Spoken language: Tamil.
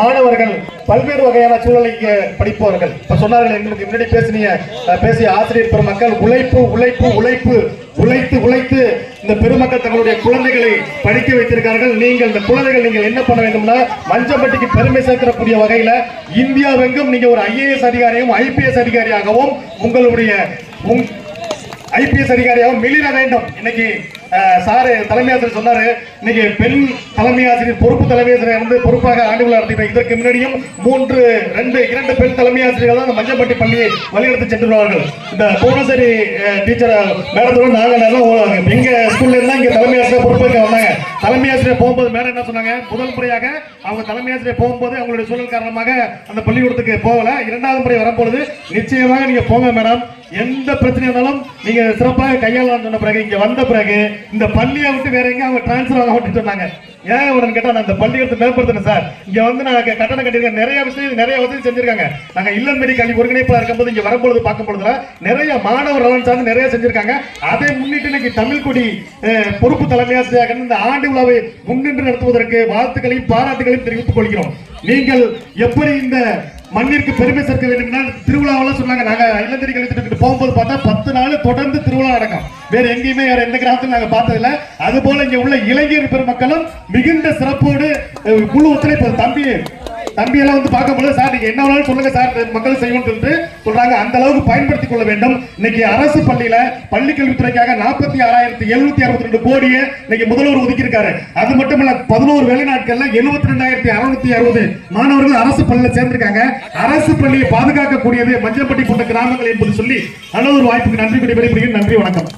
மாணவர்கள் பல்வேறு வகையான சூழலை படிப்பவர்கள். இப்ப சொன்னார்கள் எங்களுக்கு முன்னாடி பேசினிய பேசிய ஆசிரியர் பெருமக்கள் உழைப்பு உழைப்பு உழைப்பு உழைத்து உழைத்து இந்த பெருமக்கள் தங்களுடைய குழந்தைகளை படிக்க வைத்திருக்கார்கள் நீங்கள் இந்த குழந்தைகள் நீங்கள் என்ன பண்ண வேண்டும்னா மஞ்சப்பட்டிக்கு பெருமை சேர்க்கக்கூடிய வகையில இந்தியாவெங்கும் நீங்க ஒரு ஐஏஎஸ் அதிகாரியும் ஐபிஎஸ் அதிகாரியாகவும் உங்களுடைய உங் ஐபிஎஸ் அதிகாரியாகவும் மிளிர வேண்டும். இன்னைக்கு சாரு தலைமை ஆசிரியர் சொன்னாரு இன்னைக்கு பெண் தலைமை ஆசிரியர் பொறுப்பு தலைமை ஆசிரியர் வந்து பொறுப்பாக ஆண்டுகள் விழா இதற்கு முன்னாடியும் மூன்று ரெண்டு இரண்டு பெண் தலைமை ஆசிரியர்கள் தான் இந்த மஞ்சப்பட்டி பள்ளியை வழிநடத்தி சென்றுள்ளார்கள் இந்த புவனேஸ்வரி டீச்சர் மேடத்தோட நாங்கள் நல்லா எங்க ஸ்கூல்ல இருந்தா இங்க தலைமை ஆசிரியர் பொறுப்பேற்க வந்தாங்க. தலைமை ஆசிரியர் போகும்போது மேடம் என்ன சொன்னாங்க? முதல் முறையாக அவங்க தலைமை ஆசிரியர் போகும்போது அவங்களுடைய சூழல் காரணமாக அந்த பள்ளிக்கூடத்துக்கு போகல. இரண்டாவது முறை வரும்பொழுது நிச்சயமாக நீங்க போங்க மேடம். எந்த பிரச்சனை இருந்தாலும் நீங்க சிறப்பாக கையாளலாம் சொன்ன பிறகு இங்க வந்த பிறகு இந்த பள்ளியை விட்டு வேற எங்க அவங்க டிரான்ஸ்ஃபர் ஆக விட்டு சொன்னாங்க ஏன் உடனே கேட்டா நான் இந்த பள்ளிக்கூடத்தை மேம்படுத்தினேன் சார். இங்க வந்து நான் கட்டணம் கட்டியிருக்கேன். நிறைய விஷயம் நிறைய வசதி செஞ்சிருக்காங்க. நாங்க இல்லம் மெடி கல்வி ஒருங்கிணைப்பாளர் இருக்கும்போது இங்க வரும்பொழுது பார்க்கும் பொழுதுல நிறைய மாணவர் நலன் சார்ந்து நிறைய செஞ்சிருக்காங்க. அதை முன்னிட்டு இன்னைக்கு தமிழ்குடி பொறுப்பு தலைமையாக இந்த ஆண்டு விழாவை முன்னின்று நடத்துவதற்கு வாழ்த்துக்களையும் பாராட்டுகளையும் தெரிவித்துக் கொள்கிறோம். நீங்கள் எப்படி இந்த மண்ணிற்கு பெருமை சேர்க்க வேண்டும் என்றால் திருவிழாவெல்லாம் சொன்னாங்க. நாங்க இல்லத்தறி கழித்துட்டு போகும்போது பார்த்தா பத்து நாள் தொடர்ந்து திருவிழா நடக்கும். வேற எங்கேயுமே வேற எந்த கிராமத்திலும் நாங்க பார்த்ததில்ல. அது போல இங்க உள்ள இளைஞர் பெருமக்களும் மிகுந்த சிறப்போடு குழு ஒத்துழைப்பு. தம்பி தம்பியெல்லாம் வந்து பார்க்கும்போது சார் நீங்க என்ன வேணாலும் சொல்லுங்க சார் மக்கள் செய்யணும்னு சொல்லிட்டு சொல்றாங்க. அந்த அளவுக்கு பயன்படுத்திக் கொள்ள வேண்டும். இன்னைக்கு அரசு பள்ளியில பள்ளி கல்வித்துறைக்காக நாற்பத்தி ஆறாயிரத்தி எழுநூத்தி அறுபத்தி ரெண்டு கோடியை இன்னைக்கு முதல்வர் ஒதுக்கி இருக்காரு அது மட்டும் இல்ல பதினோரு வேலை நாட்கள்ல எழுபத்தி ரெண்டாயிரத்தி அறுநூத்தி அறுபது மாணவர்கள் அரசு பள்ளியில சேர்ந்திருக்காங்க. அரசு பள்ளியை பாதுகாக்கக்கூடியது மஞ்சப்பட்டி போன்ற கிராமங்கள் என்பது சொல்லி நல்ல ஒரு வாய்ப்புக்கு நன்றி கூறி நன்றி வணக்கம்.